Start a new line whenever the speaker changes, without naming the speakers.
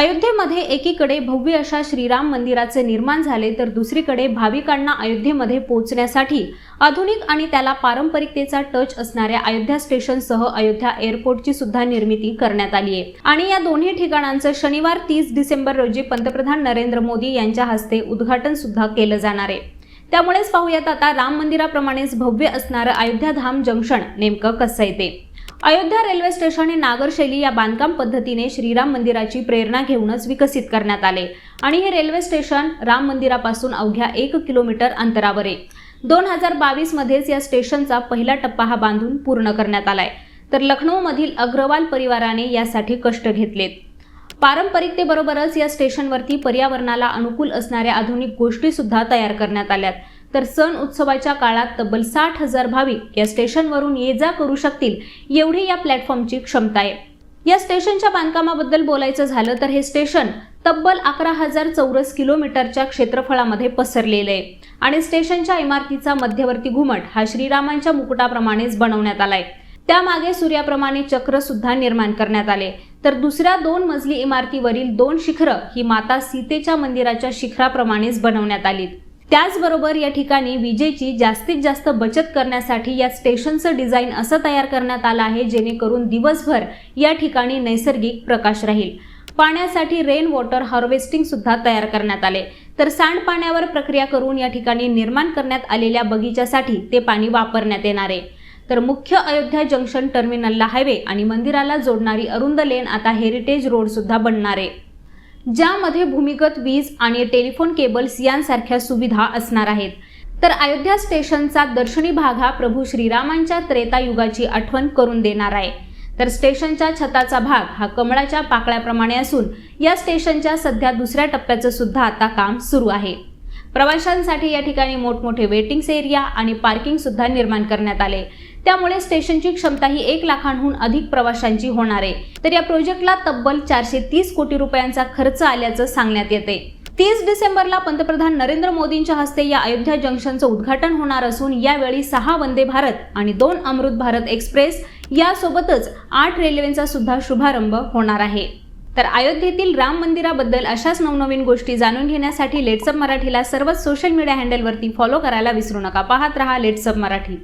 अयोध्येमध्ये एकीकडे भव्य अशा श्रीराम मंदिराचे निर्माण झाले तर दुसरीकडे भाविकांना अयोध्येमध्ये पोहोचण्यासाठी आधुनिक आणि त्याला पारंपरिकतेचा टच असणाऱ्या अयोध्या स्टेशनसह अयोध्या एअरपोर्टची सुद्धा निर्मिती करण्यात आली आहे. आणि या दोन्ही ठिकाणांचं शनिवार तीस डिसेंबर रोजी पंतप्रधान नरेंद्र मोदी यांच्या हस्ते उद्घाटन सुद्धा केलं जाणार आहे. त्यामुळेच पाहूयात आता राम मंदिराप्रमाणेच भव्य असणारं अयोध्या धाम जंक्शन नेमकं कसं येते अयोध्या रेल्वे स्टेशन हे नागरशैली या बांधकाम पद्धतीने श्रीराम मंदिराची प्रेरणा घेऊनच विकसित करण्यात आले. आणि हे रेल्वे स्टेशन राम मंदिरापासून अवघ्या एक किलोमीटर अंतरावर आहे. दोन हजार बावीस मध्येच या स्टेशनचा पहिला टप्पा हा बांधून पूर्ण करण्यात आलाय. तर लखनौमधील अग्रवाल परिवाराने यासाठी कष्ट घेतलेत. पारंपरिकतेबरोबरच या स्टेशनवरती पर्यावरणाला अनुकूल असणाऱ्या आधुनिक गोष्टी सुद्धा तयार करण्यात आल्यात. तर सण उत्सवाच्या काळात तब्बल साठ हजार भाविक या स्टेशनवरून ये जा करू शकतील एवढी या प्लॅटफॉर्मची क्षमता आहे. या स्टेशनच्या बांधकामाबद्दल बोलायचं झालं तर हे स्टेशन तब्बल अकरा हजार चौरस किलोमीटरच्या क्षेत्रफळामध्ये पसरलेलं आहे. आणि स्टेशनच्या इमारतीचा मध्यवर्ती घुमट हा श्रीरामांच्या मुकुटाप्रमाणेच बनवण्यात आलाय. त्यामागे सूर्याप्रमाणे चक्र सुद्धा निर्माण करण्यात आले. तर दुसऱ्या दोन मजली इमारतीवरील दोन शिखरं ही माता सीतेच्या मंदिराच्या शिखराप्रमाणेच बनवण्यात आलीत. त्याचबरोबर या ठिकाणी विजेची जास्तीत जास्त बचत करण्यासाठी या स्टेशनचं डिझाईन असं तयार करण्यात आलं आहे जेणेकरून दिवसभर या ठिकाणी नैसर्गिक प्रकाश राहील. पाण्यासाठी रेन वॉटर हार्वेस्टिंग सुद्धा तयार करण्यात आले. तर सांडपाण्यावर प्रक्रिया करून या ठिकाणी निर्माण करण्यात आलेल्या बगीच्यासाठी ते पाणी वापरण्यात येणार आहे. तर मुख्य अयोध्या जंक्शन टर्मिनलला हायवे आणि मंदिराला जोडणारी अरुंद लेन आता हेरिटेज रोड सुद्धा बनणार आहे. ज्यामध्ये भूमिगत वीज आणि टेलिफोन केबल्स यांसारख्या सुविधा असणार आहेत. तर अयोध्या स्टेशनचा दर्शनी भाग हा प्रभू श्रीरामांच्या त्रेतायुगाची आठवण करून देणार आहे. तर स्टेशनच्या छताचा भाग हा कमळाच्या पाकळ्याप्रमाणे असून या स्टेशनच्या सध्या दुसऱ्या टप्प्याचं सुद्धा आता काम सुरू आहे. प्रवाशांसाठी या ठिकाणी मोठमोठे वेटिंग्स एरिया आणि पार्किंग सुद्धा निर्माण करण्यात आले. त्यामुळे स्टेशनची क्षमता ही एक लाखांहून अधिक प्रवाशांची होणार आहे. तर या प्रोजेक्टला तब्बल चारशे तीस कोटी रुपयांचा खर्च आल्याचं सांगण्यात येते. तीस डिसेंबरला पंतप्रधान नरेंद्र मोदींच्या हस्ते या अयोध्या जंक्शनचं उद्घाटन होणार असून यावेळी सहा वंदे भारत आणि दोन अमृत भारत एक्सप्रेस यासोबतच आठ रेल्वेचा सुद्धा शुभारंभ होणार आहे. तर अयोध्येतील राम मंदिराबद्दल अशाच नवनवीन गोष्टी जाणून घेण्यासाठी लेट्सअप मराठीला सर्वच सोशल मीडिया हँडलवरती फॉलो करायला विसरू नका. पाहत रहा लेट्सअप मराठी.